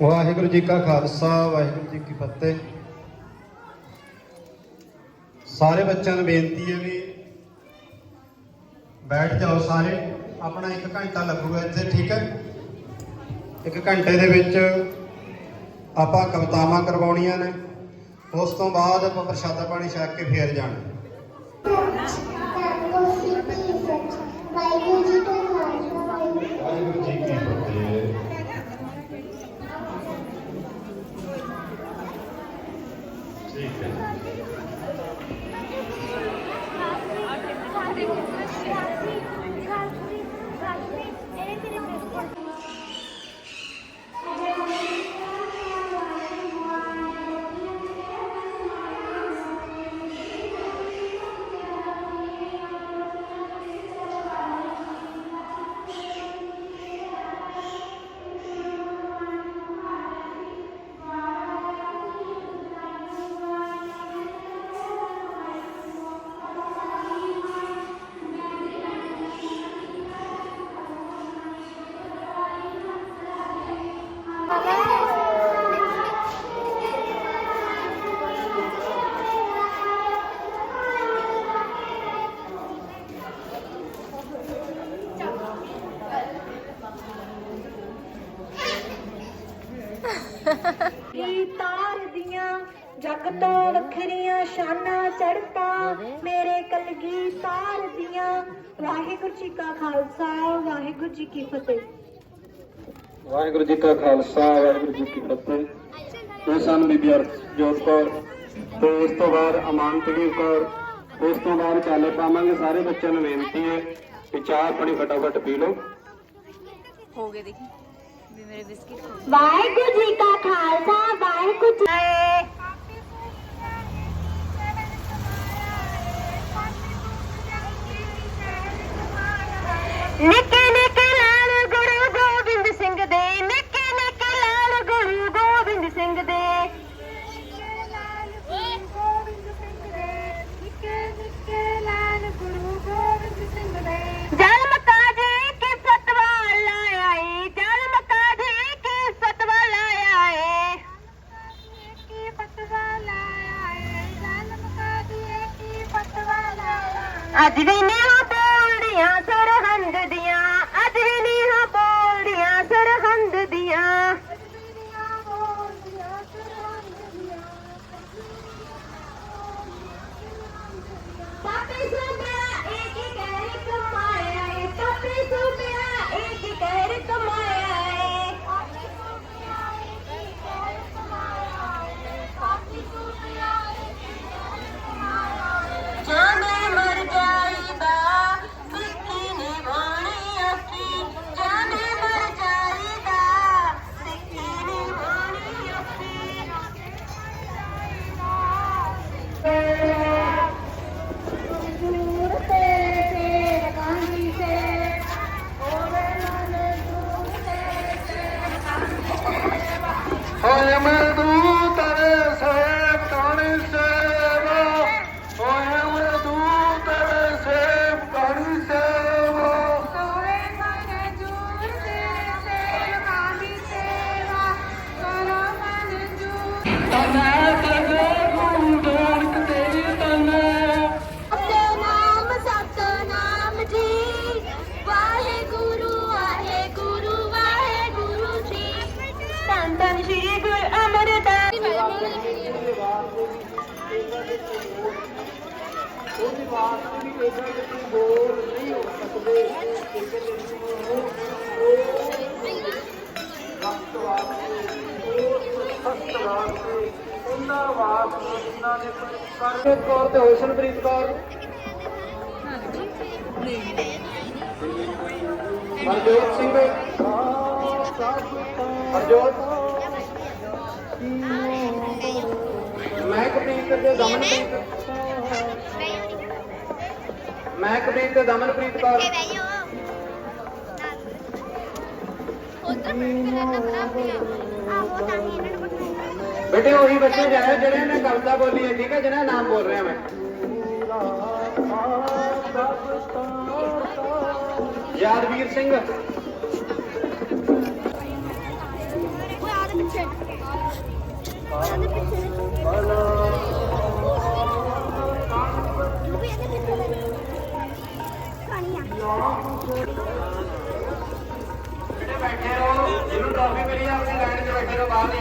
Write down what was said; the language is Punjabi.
ਵਾਹਿਗੁਰੂ ਜੀ ਕਾ ਖਾਲਸਾ ਵਾਹਿਗੁਰੂ ਜੀ ਕੀ ਫਤਿਹ ਸਾਰੇ ਬੱਚਿਆਂ ਨੂੰ ਬੇਨਤੀ ਹੈ ਵੀ ਬੈਠ ਜਾਓ ਸਾਰੇ ਆਪਣਾ 1 ਘੰਟਾ ਲੱਗੂਗਾ ਇੱਥੇ ਠੀਕ ਹੈ 1 ਘੰਟੇ ਦੇ ਵਿੱਚ ਆਪਾਂ ਕਵਿਤਾਵਾਂ ਕਰਵਾਉਣੀਆਂ ਨੇ ਉਸ ਤੋਂ ਬਾਅਦ ਆਪਾਂ ਪ੍ਰਸ਼ਾਦਾ ਪਾਣੀ ਛਕ ਕੇ ਫੇਰ ਜਾਣਾ ਵਾਹਿਗੁਰੂ ਜੀ ਕਾ ਤਾਰ ਦੀਆਂ ਜੱਗ ਤੋਂ ਵੱਖਰੀਆਂ ਸ਼ਾਨਾਂ ਚੜਤਾ ਮੇਰੇ ਕਲਗੀ ਤਾਰ ਦੀਆਂ। ਵਾਹਿਗੁਰੂ ਜੀ ਕਾ ਖਾਲਸਾ ਵਾਹਿਗੁਰੂ ਜੀ ਕੀ ਫਤਿਹ। ਵਾਹਿਗੁਰੂ ਜੀ ਕਾ ਖਾਲਸਾ ਵਾਹਿਗੁਰੂ ਜੀ ਕੀ ਫਤਿਹ। ਇਹ ਸਨ ਬੀਬੀ ਜੋਤ ਕੌਰ ਤੇ ਇਸ ਤੋਂ ਬਾਅਦ ਅਮਾਨਤਵੀਰ ਕੌਰ। ਉਸ ਤੋਂ ਬਾਅਦ ਚਾਲੇ ਪਾਵਾਂਗੇ ਸਾਰੇ ਬੱਚਿਆਂ ਨੂੰ ਬੇਨਤੀ ਹੈ ਕਿ ਚਾਹ ਪਾਣੀ ਫਟਾਫਟ ਪੀ ਲਓ। ਹੋ ਗਏ ਦੇਖੀ। ਵੀ ਮੇਰੇ ਬਿਸਕਿਟ ਵਾਹਿਗੁਰੂ ਜੀ ਕਾ ਖਾਲਸਾ ਵਾਹਿਗੁਰੂ ਜੀ ਨਿੱਕੇ ਅੱਜ ਵੀ ਨੀਹਾਂ ਬੋਲਦੀਆਂ ਸਰਹੰਦ ਦੀਆਂ தெரியாம ਕਰਨੇਤ ਕੌਰ ਤੇ ਹੋਸ਼ਨਪ੍ਰੀਤ ਕੌਰ। ਹਰਜੋਤ ਸਿੰਘ। ਹਰਜੋਤ। ਮਹਿਕਪ੍ਰੀਤ ਤੇ ਦਮਨਪ੍ਰੀਤ ਮਹਿਕਪ੍ਰੀਤ ਤੇ ਦਮਨਪ੍ਰੀਤ ਕੌਰ ਬੇਟੇ ਉਹੀ ਬੱਚੇ ਜਾਏ ਜਿਹੜੇ ਨੇ ਕਵਿਤਾ ਬੋਲੀ ਹੈ ਠੀਕ ਹੈ ਜਿਹਨਾਂ ਦਾ ਨਾਮ ਬੋਲ ਰਿਹਾ ਮੈਂ। ਯਾਦਵੀਰ ਸਿੰਘ। బాగా